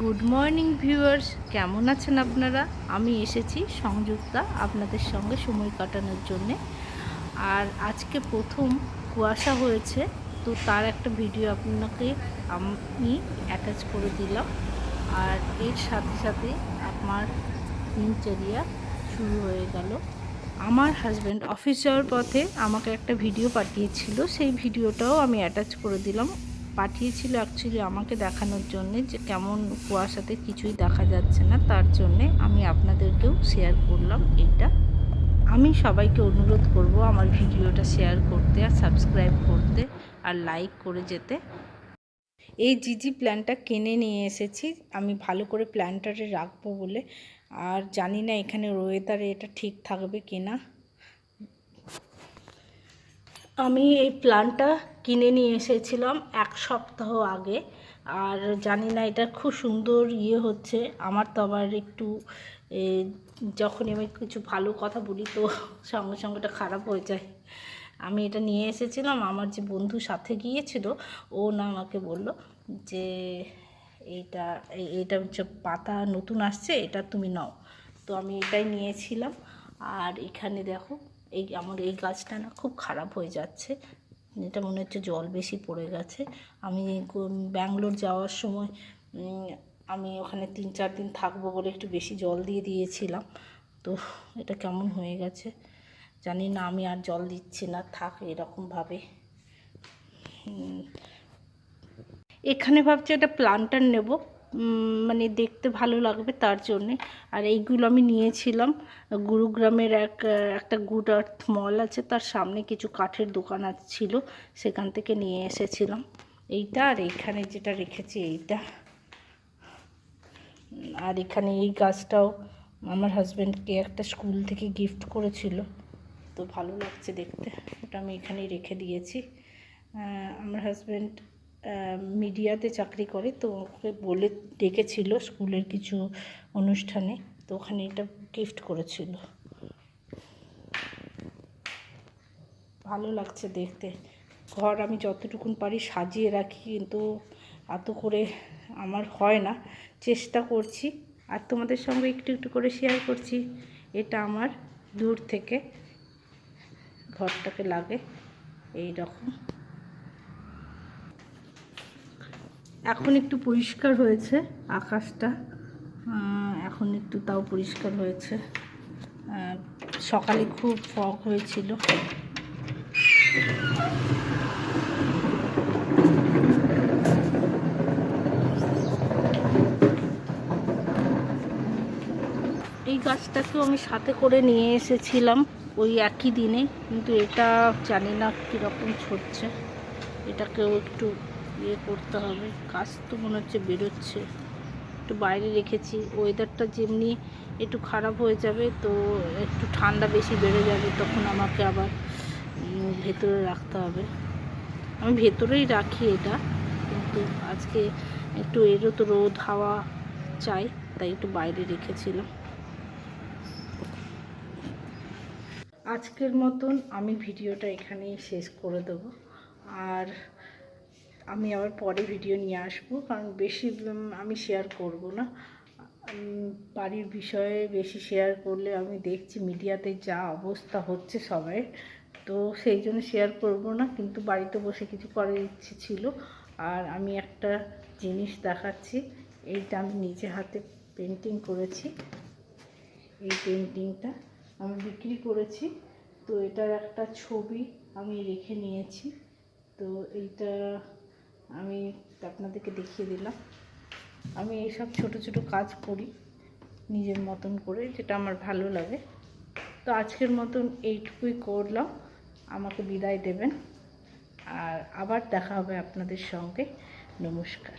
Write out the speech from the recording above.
Good morning viewers কেমন আছেন আপনারা? আমি এসেছি সংযুক্তা আপনাদের সঙ্গে সময় কাটানোর জন্যে। আর আজকে প্রথম কুয়াশা হয়েছে, তো তার একটা ভিডিও আপনাকে আমি অ্যাটাচ করে দিলাম। আর এর সাথে সাথে আমার দিনচর্যা শুরু হয়ে গেল। আমার হাজব্যান্ড অফিস যাওয়ার পথে আমাকে একটা ভিডিও পাঠিয়েছিল, সেই ভিডিওটাও আমি অ্যাটাচ করে দিলাম। পাঠিয়েছিল অ্যাকচুয়ালি আমাকে দেখানোর জন্যে যে কেমন কুয়াশাতে কিছুই দেখা যাচ্ছে না, তার জন্যে আমি আপনাদেরকেও শেয়ার করলাম এটা। আমি সবাইকে অনুরোধ করব আমার ভিডিওটা শেয়ার করতে আর সাবস্ক্রাইব করতে আর লাইক করে যেতে। এই জিজি প্ল্যানটা কিনে নিয়ে এসেছি, আমি ভালো করে প্ল্যানটারে রাখব বলে। আর জানি না এখানে ওয়েদারে এটা ঠিক থাকবে কিনা। আমি এই প্ল্যানটা কিনে নিয়ে এসেছিলাম এক সপ্তাহ আগে। আর জানি না এটা খুব সুন্দর ইয়ে হচ্ছে। আমার তো আবার একটু এ, যখনই আমি কিছু ভালো কথা বলি তো সঙ্গে সঙ্গে এটা খারাপ হয়ে যায়। আমি এটা নিয়ে এসেছিলাম আমার যে বন্ধু সাথে গিয়েছিল ও না আমাকে বলল যে এইটা এই- এইটা হচ্ছে পাতা নতুন আসছে এটা তুমি নাও। তো আমি এটাই নিয়েছিলাম। আর এখানে দেখো এই আমার এই গাছটা না খুব খারাপ হয়ে যাচ্ছে। এটা মনে হচ্ছে জল বেশি পড়ে গেছে। আমি ব্যাঙ্গালোর যাওয়ার সময় আমি ওখানে তিন চার দিন থাকব বলে একটু বেশি জল দিয়ে দিয়েছিলাম। তো এটা কেমন হয়ে গেছে? জানি না, আমি আর জল দিচ্ছি না, থাক এরকমভাবে। এখানে ভাবছি একটা প্লান্টার নেব। মানে দেখতে ভালো লাগবে তার জন্যে। আর এইগুলো আমি নিয়েছিলাম। গুরুগ্রামের এক একটা গুড আর্থ মল আছে, তার সামনে কিছু কাঠের দোকান ছিল। সেখান থেকে নিয়ে এসেছিলাম। এইটা আর এইখানে যেটা রেখেছি, এইটা। আর এখানে এই গাছটাও আমার হাজব্যান্ডকে একটা স্কুল থেকে গিফট করেছিল। তো ভালো লাগছে দেখতে। ওটা আমি এখানেই রেখে দিয়েছি। আমার হাজব্যান্ড মিডিয়াতে চাকরি করে, তো ওকে বলে ডেকেছিল স্কুলের কিছু অনুষ্ঠানে, তো ওখানে এটা গিফট করেছিল। ভালো লাগছে দেখতে। ঘর আমি যতটুকুন পারি সাজিয়ে রাখি, কিন্তু এত করে আমার হয় না। চেষ্টা করছি। আর তোমাদের সঙ্গে একটু একটু করে শেয়ার করছি। এটা আমার দূর থেকে ঘরটাকে লাগে এই রকম এখন একটু পরিষ্কার হয়েছে আকাশটা। এখন একটু তাও পরিষ্কার হয়েছে। সকালে খুব ফগ হয়েছিল। এই গাছটাকেও আমি সাথে করে নিয়ে এসেছিলাম ওই একই দিনে, কিন্তু এটা জানি না কীরকম ছড়ছে এটাকেও একটু ইয়ে করতে হবে। কাজ তো মনে হচ্ছে বেরোচ্ছে। একটু বাইরে রেখেছি। ওয়েদারটা যেমনি একটু খারাপ হয়ে যাবে, তো একটু ঠান্ডা বেশি বেড়ে যাবে, তখন আমাকে আবার ভেতরে রাখতে হবে। আমি ভেতরেই রাখি এটা, কিন্তু আজকে একটু এরও তো রোদ, হাওয়া চাই, তাই একটু বাইরে রেখেছিলাম। আজকের মতন আমি ভিডিওটা এখানেই শেষ করে দেবো। আর আমি আবার পরে ভিডিও নিয়ে আসব, কারণ বেশি আমি শেয়ার করব না। বাড়ির বিষয়ে বেশি শেয়ার করলে আমি দেখছি মিডিয়াতে যা অবস্থা হচ্ছে সবাই। তো সেই জন্য শেয়ার করব না, কিন্তু বাড়িতে বসে কিছু করার ইচ্ছে ছিল। আর আমি একটা জিনিস দেখাচ্ছি, এইটা আমি নিজে হাতে পেন্টিং করেছি। এই পেন্টিংটা আমি বিক্রি করেছি। তো এটার একটা ছবি আমি রেখে নিয়েছি। তো এইটা আমি আপনাদেরকে দেখিয়ে দিলাম। আমি এইসব ছোট ছোট কাজ করি নিজের মতন করে, যেটা আমার ভালো লাগে। তো আজকের মতন এইটুকুই করলাম। আমাকে বিদায় দেবেন। আর আবার দেখা হবে আপনাদের সঙ্গে। নমস্কার।